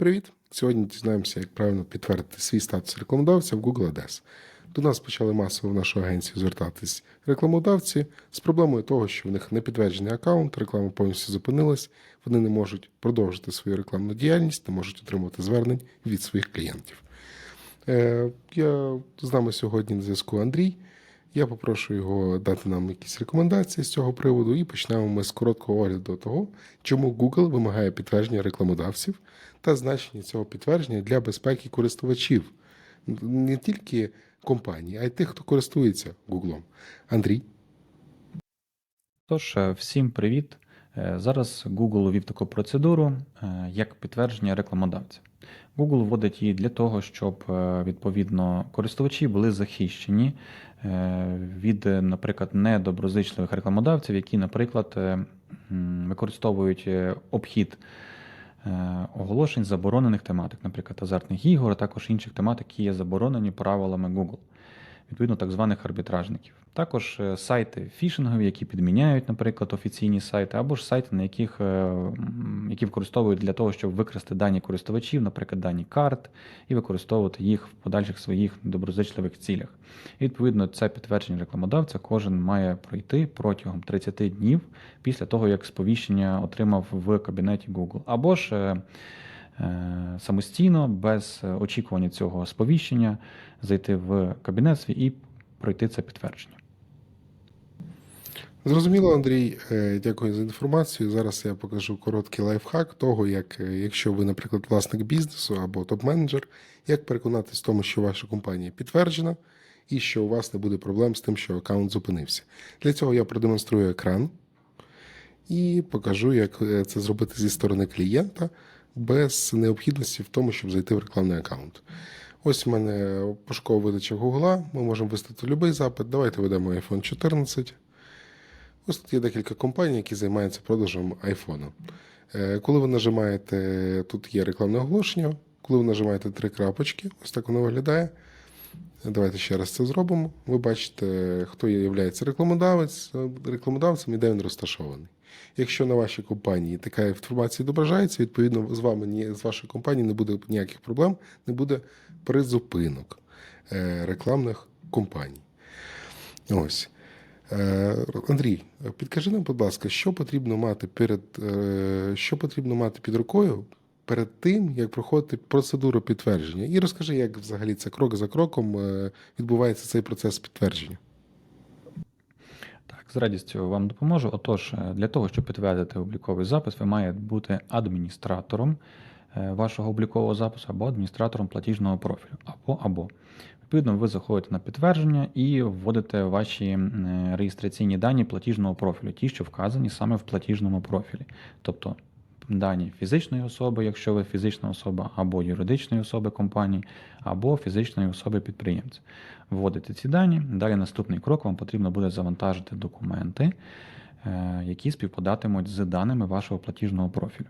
Привіт! Сьогодні дізнаємося, як правильно підтвердити свій статус рекламодавця в Google Ads. До нас почали масово в нашу агенцію звертатись рекламодавці з проблемою того, що в них не підтверджений аккаунт, реклама повністю зупинилась, вони не можуть продовжити свою рекламну діяльність, не можуть отримувати звернень від своїх клієнтів. Е, Я з нами сьогодні на зв'язку Андрій. Я попрошу його дати нам якісь рекомендації з цього приводу, і почнемо ми з короткого огляду того, чому Google вимагає підтвердження рекламодавців та значення цього підтвердження для безпеки користувачів, не тільки компаній, а й тих, хто користується Google. Андрій. Тож, е, всім привіт. Е, Зараз Google увів таку процедуру е, як підтвердження рекламодавця. Google вводить її для того, щоб е, відповідно користувачі були захищені е, від, наприклад, недоброзичливих рекламодавців, які, наприклад, е, використовують обхід оголошень заборонених тематик, наприклад, азартних ігор, а також інших тематик, які є заборонені правилами Google відповідно так званих арбітражників. Також е, сайти фішингові, які підміняють, наприклад, офіційні сайти, або ж сайти, на яких, е, які використовують для того, щоб викрасти дані користувачів, наприклад, дані карт, і використовувати їх в подальших своїх доброзичливих цілях. І, відповідно, це підтвердження рекламодавця кожен має пройти протягом 30 днів після того, як сповіщення отримав в кабінеті Google. Або ж е, самостійно, без е, очікування цього сповіщення, зайти в кабінет свій і пройти це підтвердження. Зрозуміло, Андрій, Е, дякую за інформацію. Зараз я покажу короткий лайфхак того, як е, якщо ви, наприклад, власник бізнесу або топ-менеджер, як переконатись в тому, що ваша компанія підтверджена і що у вас не буде проблем з тим, що аккаунт зупинився. Для цього я продемонструю екран і покажу, як е, це зробити зі сторони клієнта без необхідності в тому, щоб зайти в рекламний аккаунт. Ось у мене пошукова видача Гугла. Ми можемо виставити будь-який запит. Давайте ведемо iPhone 14. Ось тут є декілька компаній, які займаються продажем айфона. Е, Коли ви нажимаєте, тут є рекламне оголошення. Коли ви нажимаєте три крапочки, ось так воно виглядає. Давайте ще раз це зробимо. Ви бачите, хто є рекламодавець, рекламодавцем і де він розташований. Якщо на вашій компанії така інформація відображається, відповідно з вами ні з вашої компанії не буде ніяких проблем, не буде призупинок е, рекламних компаній. Ось. Е, Андрій, підкажи нам, будь ласка, що потрібно мати перед е, що потрібно мати під рукою перед тим, як проходити процедуру підтвердження? І розкажи, як взагалі це крок за кроком відбувається цей процес підтвердження. З радістю вам допоможу. Отож, е, для того, щоб підтвердити обліковий запис, ви маєте бути адміністратором е, вашого облікового запису або адміністратором платіжного профілю. Або або. Відповідно, ви заходите на підтвердження і вводите ваші реєстраційні дані платіжного профілю, ті, що вказані саме в платіжному профілі. Тобто дані фізичної особи, якщо ви фізична особа, або юридичної особи компанії, або фізичної особи підприємця. Вводите ці дані. Далі наступний крок вам потрібно буде завантажити документи, е, які співпадатимуть з даними вашого платіжного профілю.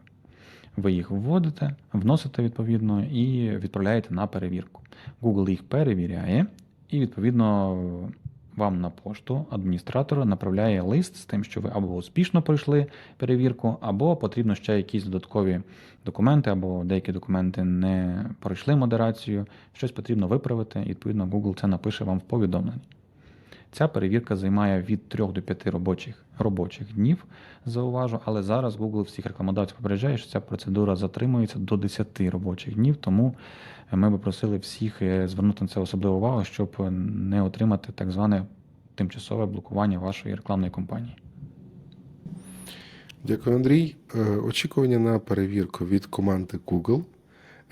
Ви їх вводите, вносите відповідно і відправляєте на перевірку. Google їх перевіряє, і відповідно вам на пошту адміністратор направляє лист з тим, що ви або успішно пройшли перевірку, або потрібно ще якісь додаткові документи, або деякі документи не пройшли модерацію, щось потрібно виправити, і відповідно Google це напише вам в повідомленні. Ця перевірка займає від 3 до 5 робочих, робочих днів, зауважу, але зараз Google всіх рекламодавців попереджає, що ця процедура затримується до 10 робочих днів, тому ми би просили всіх е, звернути на це особливу увагу, щоб не отримати так зване тимчасове блокування вашої рекламної кампанії. Дякую, Андрій. Е, Очікування на перевірку від команди Google.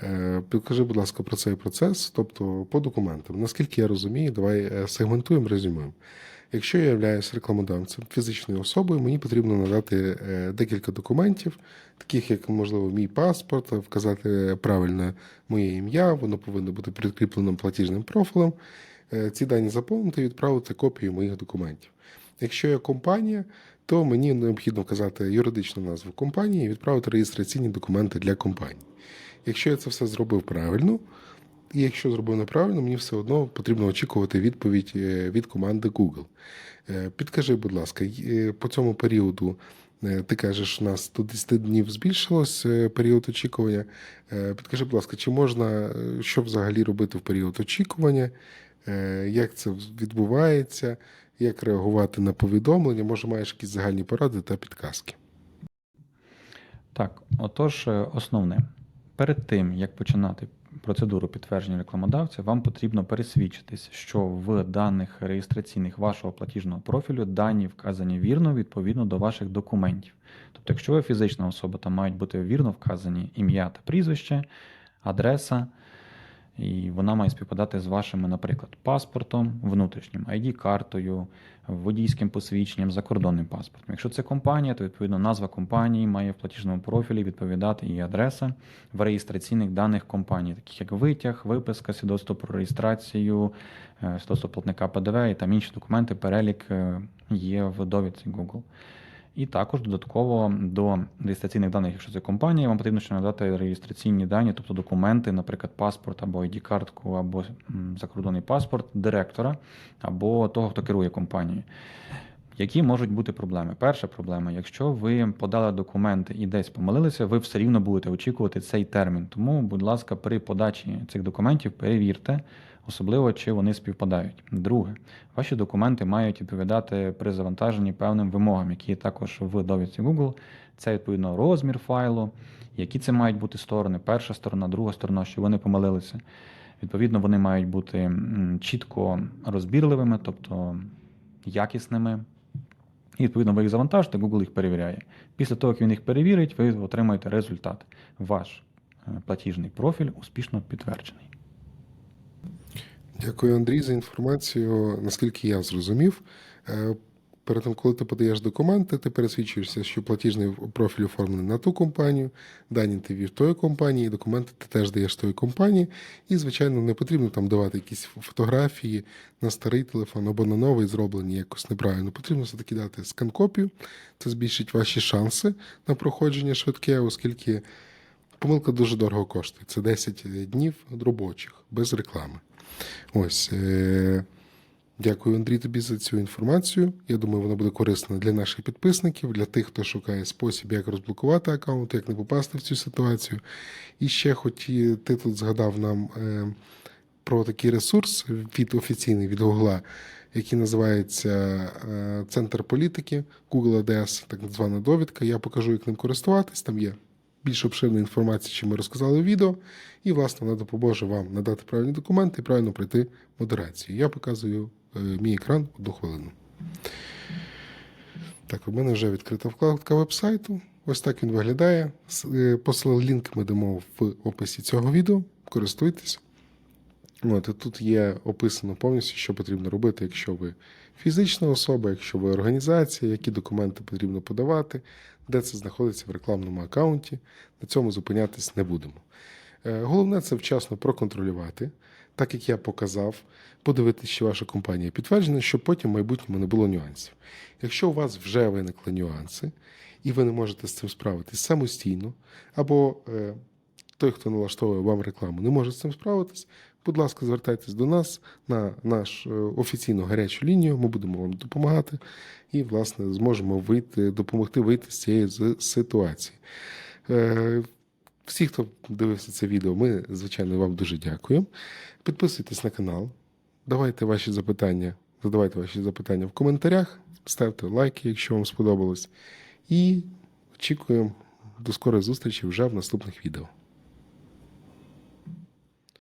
Е, Підкажи, будь ласка, про цей процес, тобто по документам. Наскільки я розумію, давай е, сегментуємо, резюмуємо. Якщо я являюсь рекламодавцем фізичною особою, мені потрібно надати е, декілька документів, таких як, можливо, мій паспорт, вказати правильне моє ім'я, воно повинно бути прикріпленим платіжним профілем. Ці дані заповнити і відправити копію моїх документів. Якщо я компанія, то мені необхідно вказати юридичну назву компанії і відправити реєстраційні документи для компанії. Якщо я це все зробив правильно, і якщо зробив неправильно, мені все одно потрібно очікувати відповідь е, від команди Google. Е, Підкажи, будь ласка, е, по цьому періоду Ти кажеш, у нас до 10 днів збільшилось період очікування. Підкажи, будь ласка, чи можна, що взагалі робити в період очікування? Як це відбувається? Як реагувати на повідомлення? Може, маєш якісь загальні поради та підказки? Так, отож, основне. Перед тим, як починати процедуру підтвердження рекламодавця, вам потрібно пересвідчитись, що в даних реєстраційних вашого платіжного профілю дані вказані вірно відповідно до ваших документів. Тобто, якщо ви фізична особа, там мають бути вірно вказані ім'я та прізвище, адреса, і вона має співпадати з вашими, наприклад, паспортом, внутрішнім, ID-картою, водійським посвідченням, закордонним паспортом. Якщо це компанія, то відповідно назва компанії має в платіжному профілі відповідати і адреса в реєстраційних даних компанії, таких як витяг, виписка, свідоцтво про реєстрацію, е, свідоцтво платника ПДВ і там інші документи, перелік е, є в довідці Google. І також додатково до реєстраційних даних, якщо це компанія, вам потрібно ще надати реєстраційні дані, тобто документи, наприклад, паспорт або ID-картку, або закордонний паспорт директора або того, хто керує компанією. Які можуть бути проблеми? Перша проблема: якщо ви подали документи і десь помилилися, ви все рівно будете очікувати цей термін. Тому, будь ласка, при подачі цих документів перевірте, особливо чи вони співпадають. Друге, ваші документи мають відповідати при завантаженні певним вимогам, які також в довідці Google. Це відповідно розмір файлу, які це мають бути сторони, перша сторона, друга сторона, щоб ви не помилилися. Відповідно, вони мають бути чітко розбірливими, тобто якісними. І відповідно ви їх завантажите, Google їх перевіряє. Після того, як він їх перевірить, ви отримаєте результат. Ваш е, платіжний профіль успішно підтверджений. Дякую, Андрій, за інформацію. Наскільки я зрозумів, е, перед тим, коли ти подаєш документи, ти пересвідчуєшся, що платіжний профіль оформлений на ту компанію, дані ти вів тої компанії, документи ти теж даєш тої компанії. І, звичайно, не потрібно там давати якісь фотографії на старий телефон або на новий, зроблені якось неправильно. Потрібно все-таки дати скан-копію. Це збільшить ваші шанси на проходження швидке, оскільки помилка дуже дорого коштує. Це 10 днів робочих без реклами. Ось. Дякую, Андрій, тобі за цю інформацію. Я думаю, вона буде корисна для наших підписників, для тих, хто шукає спосіб, як розблокувати аккаунт, як не попасти в цю ситуацію. І ще, хоч ти тут згадав нам е- про такий ресурс від офіційний від Гугла, який називається е, Центр політики Google ADS, так звана довідка. Я покажу, як ним користуватись. Там є більш обширна інформація, чим ми розказали у відео. І, власне, вона допоможе вам надати правильні документи і правильно пройти модерацію. Я показую мій екран одну хвилину. Так, у мене вже відкрита вкладка вебсайту. Ось так він виглядає. Е, лінк ми дамо в описі цього відео. Користуйтесь. От, і тут є описано повністю, що потрібно робити, якщо ви фізична особа, якщо ви організація, які документи потрібно подавати, де це знаходиться в рекламному аккаунті. На цьому зупинятись не будемо. Е, Головне це вчасно проконтролювати, так як я показав, подивитися, що ваша компанія підтверджена, щоб потім в майбутньому не було нюансів. Якщо у вас вже виникли нюанси, і ви не можете з цим справитись самостійно, або е, той, хто налаштовує вам рекламу, не може з цим справитись, будь ласка, звертайтесь до нас на нашу офіційну гарячу лінію. Ми будемо вам допомагати і, власне, зможемо вийти, допомогти вийти з цієї ситуації. Е, Всі, хто дивився це відео, ми, звичайно, вам дуже дякуємо. Підписуйтесь на канал, давайте ваші запитання, задавайте ваші запитання в коментарях, ставте лайки, якщо вам сподобалось. І очікуємо до скорої зустрічі вже в наступних відео.